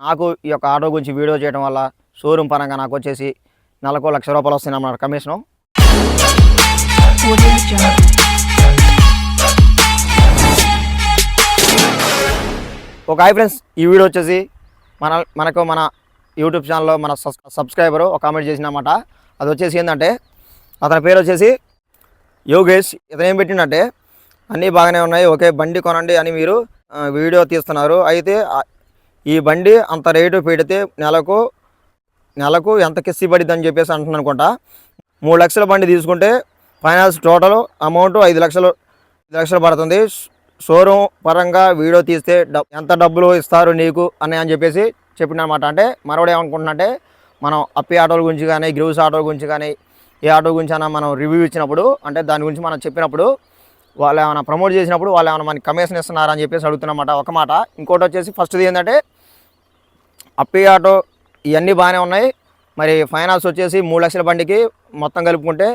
నాకు ఈ యొక్క ఆటో గురించి వీడియో చేయడం వల్ల షోరూమ్ పరంగా నాకు వచ్చేసి నెలకు లక్ష రూపాయలు వస్తున్నాయి అన్నమాట కమిషను. ఒక హాయ్ ఫ్రెండ్స్. ఈ వీడియో వచ్చేసి మన మనకు మన యూట్యూబ్ ఛానల్లో మన సబ్స్క్రైబరు సబ్స్క్రైబర్ ఒక కామెంట్ చేసినమాట అది వచ్చేసి ఏంటంటే అతని పేరు వచ్చేసి యోగేష్. ఇతను ఏం పెట్టిండంటే అన్నీ బాగానే ఉన్నాయి ఓకే బండి కొనండి అని మీరు వీడియో తీస్తున్నారు. అయితే ఈ బండి అంత రేటు పెడితే నెలకు నెలకు ఎంత కిస్సీ పడిద్దని చెప్పేసి అంటున్నాను అనుకుంటా మూడు లక్షల బండి తీసుకుంటే ఫైనాన్స్ టోటల్ అమౌంట్ ఐదు లక్షలు ఐదు లక్షలు పడుతుంది. షోరూమ్ పరంగా వీడియో తీస్తే ఎంత డబ్బులు ఇస్తారు నీకు అని అని చెప్పేసి చెప్పినమాట. అంటే మరొకటి ఏమనుకుంటున్నట్టే మనం అప్పి ఆటోల గురించి కానీ గ్రూస్ ఆటోల గురించి కానీ ఏ ఆటో గురించి అయినా మనం రివ్యూ ఇచ్చినప్పుడు అంటే దాని గురించి మనం చెప్పినప్పుడు వాళ్ళు ఏమైనా ప్రమోట్ చేసినప్పుడు వాళ్ళు ఏమైనా మనకి కమిషన్ ఇస్తున్నారని చెప్పేసి అడుగుతున్నమాట. ఒక మాట. ఇంకోటి వచ్చేసి ఫస్ట్ది ఏంటంటే అప్పి ఆటో ఇవన్నీ బాగానే ఉన్నాయి. మరి ఫైనాన్స్ వచ్చేసి మూడు లక్షల బండికి మొత్తం కలుపుకుంటే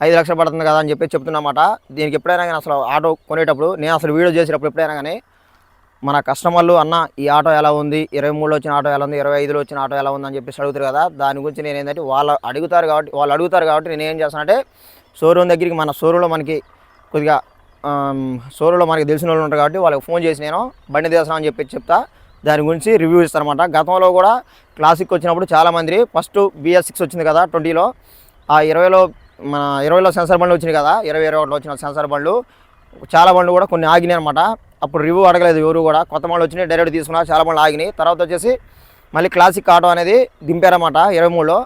ఐదు లక్షలు పడుతుంది కదా అని చెప్పి చెప్తున్నమాట. దీనికి ఎప్పుడైనా కానీ అసలు ఆటో కొనేటప్పుడు నేను అసలు వీడియో చేసేటప్పుడు ఎప్పుడైనా కానీ మన కస్టమర్లు అన్న ఈ ఆటో ఎలా ఉంది? ఇరవై మూడులో వచ్చిన ఆటో ఎలా ఉంది? ఇరవై ఐదులో వచ్చిన ఆటో ఎలా ఉంది? అని చెప్పేసి అడుగుతారు కదా. దాని గురించి నేను ఏంటంటే వాళ్ళు అడుగుతారు కాబట్టి వాళ్ళు అడుగుతారు కాబట్టి నేను ఏం చేస్తానంటే షోరూమ్ దగ్గరికి మన షోరూంలో మనకి కొద్దిగా షోరూంలో మనకి తెలిసిన వాళ్ళు ఉంటారు కాబట్టి వాళ్ళకి ఫోన్ చేసి నేను బండి తీస్తాను అని చెప్పి చెప్తా. దాని గురించి రివ్యూ ఇస్తారన్నమాట. గతంలో కూడా క్లాసిక్ వచ్చినప్పుడు చాలామంది ఫస్ట్ బిఎస్ సిక్స్ వచ్చింది కదా ట్వంటీలో. ఆ ఇరవైలో మన ఇరవైలో సెన్సార్ బండ్లు వచ్చినాయి కదా ఇరవై ఇరవై ఒకటిలో వచ్చిన సెన్సార్ బండ్లు చాలా బండ్లు కూడా కొన్ని ఆగినాయి అనమాట అప్పుడు రివ్యూ అడగలేదు ఎవరు కూడా. కొత్త బండ్లు వచ్చినాయి డైరెక్ట్ తీసుకున్నా చాలా బండ్లు ఆగినాయి. తర్వాత వచ్చేసి మళ్ళీ క్లాసిక్ ఆటో అనేది దింపారన్నమాట ఇరవై మూడులో.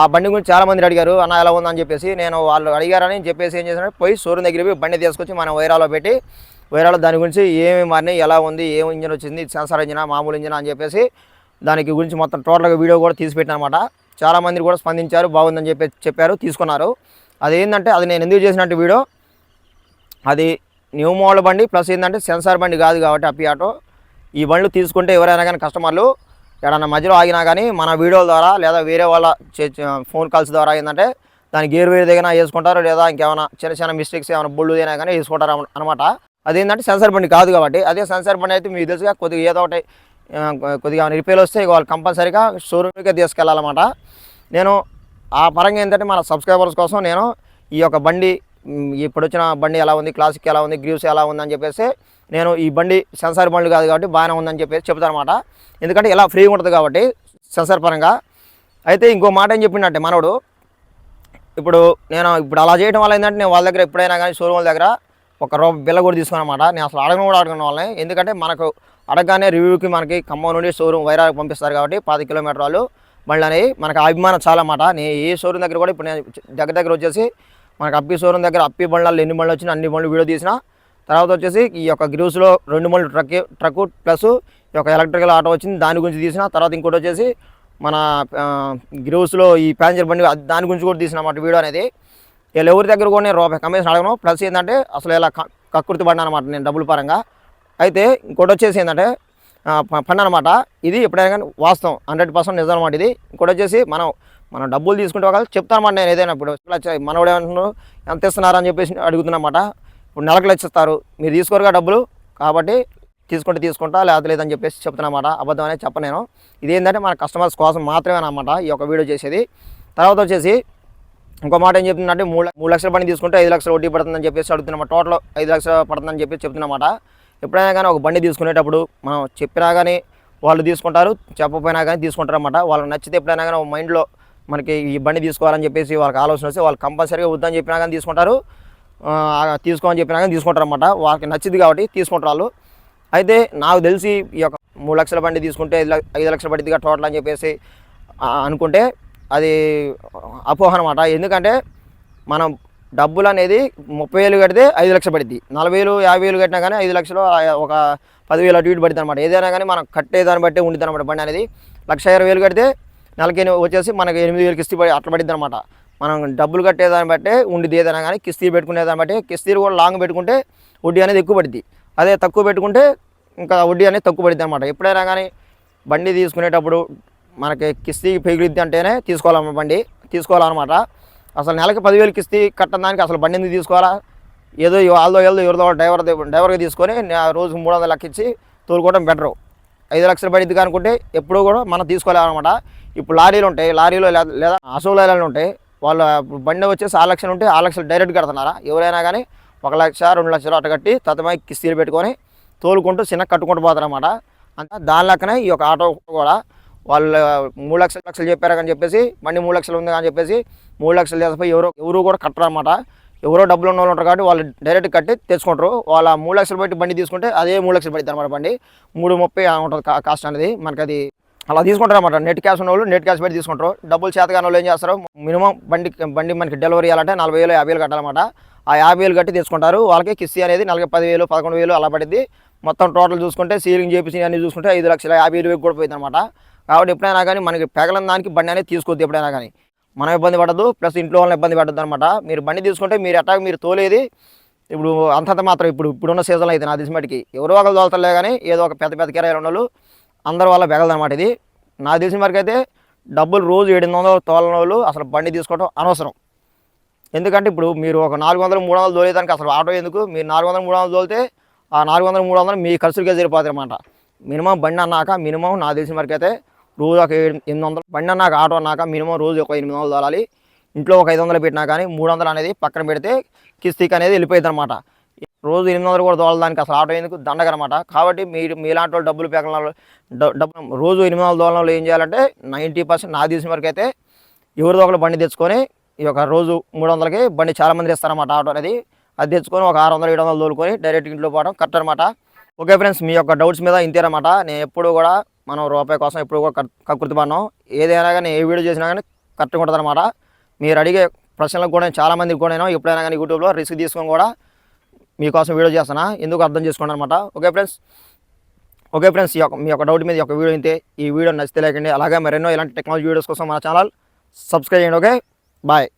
ఆ బండి గురించి చాలా మంది అడిగారు అన్న ఎలా ఉందని చెప్పేసి. నేను వాళ్ళు అడిగారని చెప్పేసి ఏం చేశాను పోయి షోరూమ్ దగ్గరికి పోయి బండి తీసుకొచ్చి మనం వైరాలో పెట్టి వైరాలో దాని గురించి ఏమి మారినాయి ఎలా ఉంది ఏం ఇంజన్ వచ్చింది సెన్సార్ ఇంజనా మామూలు ఇంజినా అని చెప్పేసి దానికి గురించి మొత్తం టోటల్గా వీడియో కూడా తీసి పెట్టినమాట చాలా కూడా స్పందించారు బాగుందని చెప్పి చెప్పారు తీసుకున్నారు. అదేంటంటే అది నేను ఎందుకు చేసినట్టు వీడియో అది న్యూ మోడల్ బండి ప్లస్ ఏంటంటే సెన్సార్ బండి కాదు కాబట్టి అప్పి ఆటో. ఈ బండ్లు తీసుకుంటే ఎవరైనా కానీ కస్టమర్లు ఎక్కడన్నా మధ్యలో ఆగినా కానీ మన వీడియోల ద్వారా లేదా వేరే వాళ్ళ చే- ఫోన్ కాల్స్ ద్వారా ఏంటంటే దాని గేర్ వేరు దగ్గర వేసుకుంటారు లేదా ఇంకేమైనా చిన్న చిన్న మిస్టేక్స్ ఏమైనా బుళ్ళు అయినా కానీ వేసుకుంటారు అనమాట. అదేంటంటే సెన్సార్ బండి కాదు కాబట్టి అదే సెన్సార్ బండి అయితే మీకు తెలుసుగా కొద్దిగా ఏదో ఒకటి కొద్దిగా రిపేర్ వస్తే వాళ్ళు కంపల్సరీగా షోరూమ్కే తీసుకెళ్ళాలన్నమాట. నేను ఆ పరంగా ఏంటంటే మన సబ్స్క్రైబర్స్ కోసం నేను ఈ యొక్క బండి ఇప్పుడు వచ్చిన బండి ఎలా ఉంది క్లాసిక్ ఎలా ఉంది గ్రీవ్స్ ఎలా ఉందని చెప్పేసి నేను ఈ బండి సెన్సార్ బండి కాదు కాబట్టి బాగానే ఉందని చెప్పేసి చెప్తాను అనమాట ఎందుకంటే ఇలా ఫ్రీగా ఉంటుంది కాబట్టి సెన్సార్ పరంగా. అయితే ఇంకో మాట ఏం చెప్పిండంటే మనోడు ఇప్పుడు నేను ఇప్పుడు అలా చేయడం వల్ల ఏంటంటే నేను వాళ్ళ దగ్గర ఎప్పుడైనా కానీ షోరూమ్ దగ్గర ఒక రూపాయి బిల్ల కూడా తీసుకున్నమాట నేను అసలు అడగను కూడా అడగను వాళ్ళని. ఎందుకంటే మనకు అడగగానే రివ్యూకి మనకి ఖమ్మం నుండి షోరూమ్ వైరాగ్ పంపిస్తారు కాబట్టి పది కిలోమీటర్ వాళ్ళు బండ్లు అనేవి మనకు అభిమానం చాలా అన్నమాట నేను ఏ షోరూమ్ దగ్గర కూడా ఇప్పుడు నేను దగ్గర దగ్గర వచ్చేసి మనకు అప్పి షోరూమ్ దగ్గర అప్పి బండ్లలో ఎన్ని బండ్లు వచ్చినా అన్ని బండ్లు వీడియో తీసిన తర్వాత వచ్చేసి ఈ యొక్క గ్రూస్లో రెండు బండ్లు ట్రక్ ట్రక్ ప్లస్ ఈ యొక్క ఎలక్ట్రికల్ ఆటో వచ్చింది దాని గురించి తీసిన తర్వాత ఇంకోటి వచ్చేసి మన గ్రూస్లో ఈ ప్యాసింజర్ బండి దాని గురించి కూడా తీసిన అన్నమాట వీడియో అనేది. వీళ్ళు ఎవరి దగ్గర కూడా నేను రూపాయి కమిషన్ అడగను. ప్లస్ ఏంటంటే అసలు ఇలా క- కక్కుర్తి పడినా అనమాట నేను డబ్బుల పరంగా. అయితే ఇంకోటి వచ్చేసి ఏంటంటే ఆ, అనమాట ఇది ఎప్పుడైనా కానీ వాస్తవం హండ్రెడ్ పర్సెంట్ నిజం అనమాట ఇది. ఇంకోటి వచ్చేసి మనం మనం డబ్బులు తీసుకుంటే ఒకవేళ చెప్తానమాట నేను ఏదైనా ఇప్పుడు. ఇలా మనోడు ఏమంటున్నారు ఎంత ఇస్తున్నారు? అని చెప్పేసి అడుగుతున్నమాట ఇప్పుడు నెలకు లక్షిస్తారు మీరు తీసుకోరుగా డబ్బులు. కాబట్టి తీసుకుంటే తీసుకుంటా లేదా లేదని చెప్పేసి చెప్తున్నమాట అబద్ధం అనేది చెప్పను నేను. ఇదేంటంటే మన కస్టమర్స్ కోసం మాత్రమే అనమాట ఈ యొక్క వీడియో చేసేది. తర్వాత వచ్చేసి ఇంకో మాట ఏం చెప్తుందంటే మూడు మూడు లక్షల బండి తీసుకుంటే ఐదు లక్షలు వడ్డీ పడుతుందని చెప్పేసి అడుగుతున్నమాట టోటల్ ఐదు లక్షలు పడుతుందని చెప్పేసి చెప్తున్నమాట ఎప్పుడైనా కానీ ఒక బండి తీసుకునేటప్పుడు మనం చెప్పినా కానీ వాళ్ళు తీసుకుంటారు చెప్పకపోయినా కానీ తీసుకుంటారు అనమాట వాళ్ళకి నచ్చితే ఎప్పుడైనా కానీ ఒక మైండ్లో మనకి ఈ బండి తీసుకోవాలని చెప్పేసి వాళ్ళకి ఆలోచన వస్తే వాళ్ళు కంపల్సరీగా వద్దని చెప్పినా కానీ తీసుకుంటారు. తీసుకోమని చెప్పినా కానీ తీసుకుంటారు అనమాట వాళ్ళకి నచ్చింది కాబట్టి తీసుకుంటారు వాళ్ళు. అయితే నాకు తెలిసి ఈ యొక్క మూడు లక్షల బండి తీసుకుంటే ఐదు లక్ష- ఐదు లక్షల పడిద్దిగా టోటల్ అని చెప్పేసి అనుకుంటే అది అపోహ అనమాట ఎందుకంటే మనం డబ్బులు అనేది ముప్పై వేలు కడితే ఐదు లక్షలు పడుద్ది. నలభై వేలు యాభై వేలు కట్టినా కానీ ఐదు లక్షలు ఒక పదివేలు అటు ఇటు పడుతుంది అనమాట ఏదైనా కానీ మనం కట్టేదాన్ని బట్టి ఉండిద్ది అనమాట బండి అనేది. లక్ష ఇరవై వేలు కడితే నెలకి వచ్చేసి మనకి ఎనిమిది వేలు కిస్తీ పడి అట్లా పడిద్ది అనమాట మనం డబ్బులు కట్టేదాన్ని బట్టే ఉండిద్ది ఏదైనా కానీ కిస్తీ పెట్టుకునేదాన్ని బట్టి కిస్తీలు కూడా లాంగ్ పెట్టుకుంటే వడ్డీ అనేది ఎక్కువ పడుద్ది. అదే తక్కువ పెట్టుకుంటే ఇంకా వడ్డీ అనేది తక్కువ పడుద్ది అనమాట ఎప్పుడైనా కానీ బండి తీసుకునేటప్పుడు మనకి కిస్తీ పెగిలిద్ది అంటేనే తీసుకోవాలన్నమాట బండి. తీసుకోవాలన్నమాట. అసలు నెలకి పదివేలు కిస్తీ కట్టడం దానికి అసలు బండి ఎందుకు తీసుకోవాలా? ఏదో వాళ్ళదో ఏదో ఎవరిదో డ్రైవర్ డ్రైవర్గా తీసుకొని రోజు మూడు వందలు లెక్కించి తోలుకోవడం బెటరు. ఐదు లక్షలు పడిద్ది అనుకుంటే ఎప్పుడూ కూడా మనం తీసుకోలేమన్నమాట. ఇప్పుడు లారీలు ఉంటాయి. లారీలో లేదా అసోలాలు ఉంటాయి. వాళ్ళు బండి వచ్చేసి ఆరు లక్షలు ఉంటే ఆరు లక్షలు డైరెక్ట్ కడుతున్నారా? ఎవరైనా కానీ ఒక లక్ష రెండు లక్షలు అట్ట కట్టి తతమై కిస్తీలు పెట్టుకొని తోలుకుంటూ చిన్న కట్టుకుంటూ పోతారన్నమాట. అంతా దాని లెక్కనే ఈ యొక్క ఆటో కూడా వాళ్ళు మూడు లక్షలు లక్షలు చెప్పారు అని చెప్పేసి బండి మూడు లక్షలు ఉంది అని చెప్పేసి మూడు లక్షలు చేసిపోయి ఎవరో ఎవరు కూడా కట్టరు అనమాట ఎవరో డబ్బులు ఉన్న వాళ్ళు ఉంటారు కాబట్టి వాళ్ళు డైరెక్ట్ కట్టి తెచ్చుకుంటారు. వాళ్ళ మూడు లక్షలు బట్టి బండి తీసుకుంటే అదే మూడు లక్షలు పడుతుంది అనమాట బండి. మూడు ముప్పై ఉంటుంది కా- కాస్ట్ అనేది మనకి అది అలా తీసుకుంటారు అనమాట నెట్ క్యాష్ ఉన్న వాళ్ళు నెట్ క్యాష్ పెట్టి తీసుకుంటారు. డబ్బులు చేత వాళ్ళు ఏం చేస్తారు? మినిమం బండి బండి మనకి డెలివరీ ఇవ్వాలంటే నలభై వేలు యాభై వేలు కట్టాలన్నమాట. ఆ యాభై వేలు కట్టి తీసుకుంటారు. వాళ్ళకి కిస్తీ అనేది నలభై పదివేలు పదకొండు వేలు అలా పడింది మొత్తం టోటల్ చూసుకుంటే సీలింగ్ చేపించి అన్ని చూసుకుంటే ఐదు లక్షల యాభై వేలు కూడా పోయింది అనమాట కాబట్టి ఎప్పుడైనా కానీ మనకి పెగలం దానికి బండి అనేది తీసుకోవద్దు ఎప్పుడైనా కానీ. మనం ఇబ్బంది పడద్దు ప్లస్ ఇంట్లో వాళ్ళని ఇబ్బంది పడద్దు అనమాట మీరు బండి తీసుకుంటే మీరు ఎట్లా మీరు తోలేది ఇప్పుడు అంతంత మాత్రం ఇప్పుడు ఇప్పుడున్న సీజన్లో అయితే నా తెలిసినట్టుకి మటుకి ఎవరో ఒకరు తోలుతలే కానీ ఏదో ఒక పెద్ద పెద్ద కిరాయిలు ఉన్న వాళ్ళు అందరి వల్ల బెగలదన్నమాట ఇది. నా తెలిసిన వరకు అయితే డబ్బులు రోజు ఏడు వందలు తోలని వాళ్ళు అసలు బండి తీసుకోవడం అనవసరం. ఎందుకంటే ఇప్పుడు మీరు ఒక నాలుగు వందలు మూడు వందలు తోలేదానికి అసలు ఆటో ఎందుకు? మీరు నాలుగు వందలు మూడు వందలు తోలితే ఆ నాలుగు వందలు మూడు వందలు మీ ఖర్చులకే సరిపోతుంది అనమాట మినిమం బండి అన్నాక మినిమం నా తెలిసిన వరకు అయితే రోజు ఒక ఎనిమిది వందలు బండి అన్నాక ఆటో అన్నాక మినిమం రోజు ఒక ఎనిమిది వందలు తోలాలి ఇంట్లో ఒక ఐదు వందలు పెట్టినా కానీ మూడు వందలు అనేది పక్కన పెడితే కిస్తీకి అనేది వెళ్ళిపోయింది అనమాట రోజు ఎనిమిది వందలు కూడా తోలడానికి అసలు ఆటో ఎందుకు? దండగనమాట కాబట్టి మీరు మీలాంటి వాళ్ళు డబ్బులు పేకల డబ్బు రోజు ఎనిమిది వందలు దోళన ఏం చేయాలంటే నైంటీ పర్సెంట్ నా తీసిన వరకు అయితే ఎవరిదో ఒకరు బండి తెచ్చుకొని ఈ యొక్క రోజు మూడు వందలకి బండి చాలామంది ఇస్తారన్నమాట ఆటో అనేది. అది తెచ్చుకొని ఒక ఆరు వందలు ఏడు వందలు తోలుకొని డైరెక్ట్ ఇంట్లో పోవడం కరెక్ట్ అనమాట ఓకే ఫ్రెండ్స్ మీ యొక్క డౌట్స్ మీద ఇంతేనమాట నేను ఎప్పుడు కూడా మనం రూపాయి కోసం ఎప్పుడు కూడా కక్- కకృతి పడినాం. ఏదైనా కానీ ఏ వీడియో చేసినా కానీ కరెక్ట్గా ఉంటుంది అనమాట మీరు అడిగే ప్రశ్నలకు కూడా చాలామందికి చాలా మందికి కూడా నేను ఎప్పుడైనా కానీ యూట్యూబ్లో రిస్క్ తీసుకొని కూడా మీకోసం వీడియో చేస్తానా? ఎందుకు అర్థం చేసుకోండి అనమాట ఓకే ఫ్రెండ్స్? ఓకే ఫ్రెండ్స్ ఈ యొక్క మీ యొక్క డౌట్ మీద ఒక వీడియో అయితే ఈ వీడియో నచ్చితే లేకండి అలాగే మరెన్నో ఇలాంటి టెక్నాలజీ వీడియోస్ కోసం మన ఛానల్ సబ్స్క్రైబ్ చేయండి ఓకే? బాయ్.